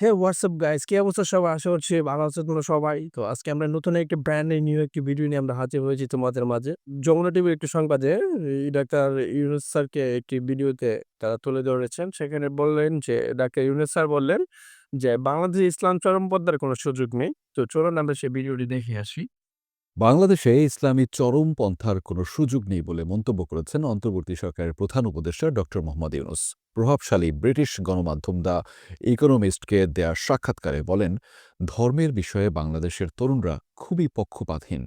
হে WhatsApp guys কি অবস্থা সবাই আশা করছি ভালো আছো তোমরা সবাই। তো আজকে আমরা নতুন একটি ব্র্যান্ড নিউ একটি ভিডিও নিয়ে আমরা হাজির হয়েছি তোমাদের মাঝে। যমুনা টিভির একটি সংবাদে ডাক্তার ইউনুস স্যারকে একটি ভিডিওতে তারা তুলে ধরেছেন। সেখানে বললেন যে ডাক্তার ইউনুস স্যার বললেন যে, বাংলাদেশে ইসলাম চরমপন্থার কোনো সুযোগ নেই। তো চলুন আমরা সেই ভিডিওটি দেখে আসি। বাংলাদেশে ইসলামী চরমপন্থার কোনো সুযোগ নেই বলে মন্তব্য করেছেন অন্তর্বর্তী সরকারের প্রধান উপদেষ্টা ডক্টর মোহাম্মদ ইউনুস। প্রভাবশালী ব্রিটিশ গণমাধ্যম দ্য ইকোনমিস্টকে দেয়া সাক্ষাৎকারে বলেন, ধর্মের বিষয়ে বাংলাদেশের তরুণরা খুবই পক্ষপাতহীন।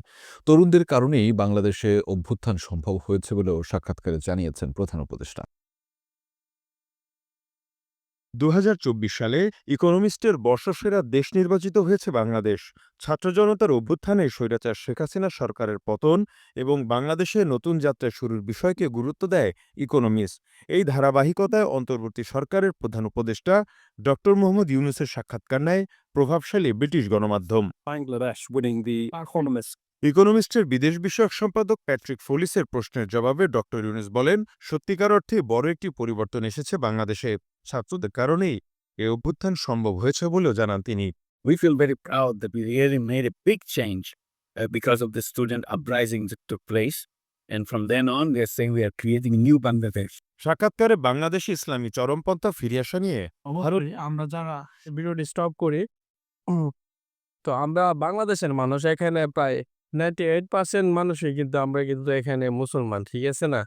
তরুণদের কারণেই বাংলাদেশে অভ্যুত্থান সম্ভব হয়েছে বলেও সাক্ষাৎকারে জানিয়েছেন প্রধান উপদেষ্টা। দু হাজার চব্বিশ সালে ইকোনমিস্টের বর্ষসেরা দেশ নির্বাচিত হয়েছে বাংলাদেশ। ছাত্র জনতার অভ্যুত্থানে স্বৈরাচার শেখ হাসিনা সরকারের পতন এবং বাংলাদেশে নতুন যাত্রা শুরুর বিষয়কে গুরুত্ব দেয় ইকোনমিস্ট। এই ধারাবাহিকতায় অন্তর্বর্তী সরকারের প্রধান উপদেষ্টা ড মোহাম্মদ ইউনুসের সাক্ষাৎকার নেয় প্রভাবশালী ব্রিটিশ গণমাধ্যম। ইকোনমিস্টের বিদেশ বিষয়ক সম্পাদক প্যাট্রিক ফোলিসের প্রশ্নের জবাবে ড ইউনুস বলেন সত্যিকার অর্থে বড় একটি পরিবর্তন এসেছে বাংলাদেশে। ছাত্রদের কারণেই এ অভ্যুত্থান সম্ভব হয়েছে বলেও জানান তিনি we feel very proud that we really made a big change uh, because of the student uprising that took place. And from then on, we are saying we are creating a new Bangladesh. সাক্ষাৎকারে বাংলাদেশে ইসলামী চরমপন্থা ফিরে আসা নিয়ে অবশ্যই আমরা যারা ভিডিওটি stop করি তো আমরা বাংলাদেশের মানুষ এখানে প্রায় নাইনটি এইট পার্সেন্ট মানুষই কিন্তু আমরা কিন্তু এখানে মুসলমান, ঠিক আছে না?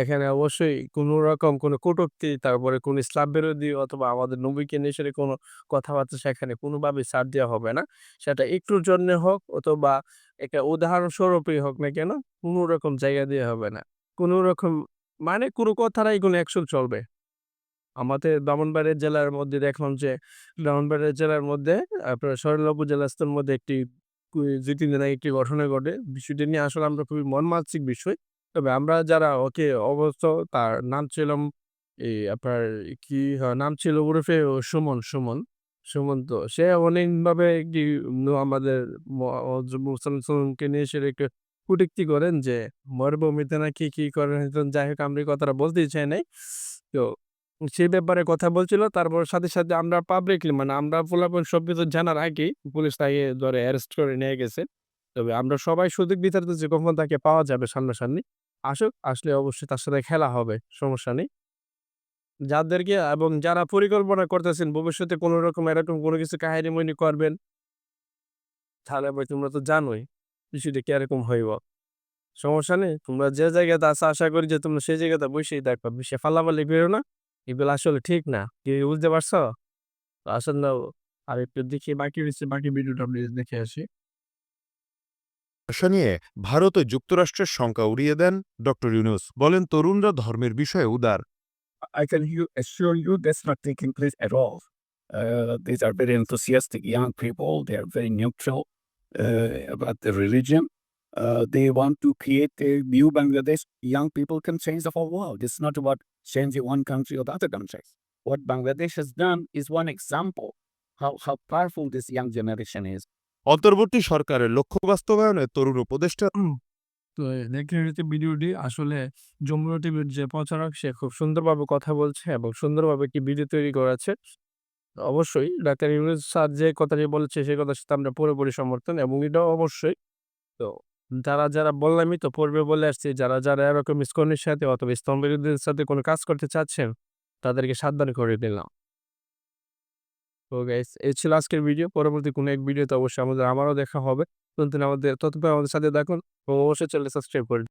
এখানে অবশ্যই কোনো রকম কোনো কটূক্তি, তারপরে কোনো ইসলাম বিরোধী অথবা আমাদের নবীকে নিয়ে কোনো কথাবার্তা সেখানে কোনোভাবে ছাড় দেওয়া হবে না। সেটা একটুর জন্য হোক অথবা একটা উদাহরণস্বরূপই হোক না কেন, কোনো রকম জায়গা দিয়ে হবে না। কোনো রকম মানে কোনো কথারাই কোনো অ্যাকশন চলবে। আমাদের ব্রাহ্মণবাড়িয়া জেলার মধ্যে দেখলাম যে, ব্রাহ্মণবাড়িয়া জেলার মধ্যে, আপনার সরলা উপজেলাস্তর মধ্যে একটি দিন আগে একটি ঘটনা ঘটে, বিষয়টি নিয়ে আসলে আমরা খুবই মর্মান্তিক বিষয়। তবে আমরা যারা, ওকে অবস্থ, তার নাম ছিলাম এই আপনার কি নাম ছিল ওরফে সুমন সুমন। সুমন তো, সে অনেকভাবে একটি আমাদের মুসলমানকে নিয়ে সে একটু কুটিক্তি করেন যে মরুভূমিতে নাকি কি করেন? যাই হোক, আমরা কথাটা বলতেই চাই নাই। তো সেই ব্যাপারে কথা বলছিল। তারপর সাথে সাথে আমরা পাবলিকলি মানে আমরা পোলাপন সব কিছু জানার আগেই পুলিশ তাকে ধরে অ্যারেস্ট করে নিয়ে গেছে। তবে আমরা সবাই সুযোগ বিতাড়িত যে কখন তাকে পাওয়া যাবে সামনাসামনি। আসুক, আসলে অবশ্যই তার সাথে খেলা হবে, সমস্যা নেই। যাদেরকে এবং যারা পরিকল্পনা করতেছেন, ভবিষ্যতে কোনো রকম, এরকম কোনো কিছু কাহিনী মনি করবেন? তাহলে ভাই তোমরা তো জানোই বিষয়টা কীরকম হইব। সমস্যা নেই, তোমরা যে জায়গাতে আছো, আশা করি যে তোমরা সেই জায়গাতে বসেই দেখবা বেশি ফালাফালি করো না। এগুলো আসলে ঠিক না কি বুঝতে পারছ তো আসলে আর একটু দেখি বাকি রয়েছে বাকি ভিডিওটা আপনি দেখে আসি আসা নিয়ে ভারত ও যুক্তরাষ্ট্রের শঙ্কা উড়িয়ে দেন ড ইউনুস বলেন তরুণরা ধর্মের বিষয়ে উদার I can you, assure you that's not taking place at all. Uh, these are very enthusiastic young people. They are very neutral uh, about the religion. Uh, they want to create a new Bangladesh. Young people can change the whole world. It's not about changing one country or the other countries. What Bangladesh has done is one example how, how powerful this young generation is. অন্তর্বর্তী সরকারের লক্ষ্য বাস্তবায়নে তরুণ উপদেষ্টা তো দেখতে দেখতে ভিডিওটি আসলে যমুনা টিভির যে প্রচারক সে খুব সুন্দরভাবে কথা বলছে এবং সুন্দরভাবে একটি ভিডিও তৈরি করেছে অবশ্যই ডাক্তার ইউনুস স্যার যে কথাটি বলেছে সেই কথার সাথে আমরা পুরোপুরি সমর্থন এবং এটাও অবশ্যই তো যারা যারা বললামই তো পূর্বে বলে আসছি, যারা যারা এরকম ইস্কনের সাথে অথবা বিরোধীদের সাথে কোনো কাজ করতে চাচ্ছেন, তাদেরকে সাবধান করে দিলাম। তো গাইস এই ছিল আজকের ভিডিও পরবর্তী কোনো এক ভিডিওতে অবশ্যই আমাদের, আমারও দেখা হবে। নতুন আমাদের ততক্ষণ আমাদের সাথে দেখুন এবং অবশ্যই চ্যানেল সাবস্ক্রাইব করে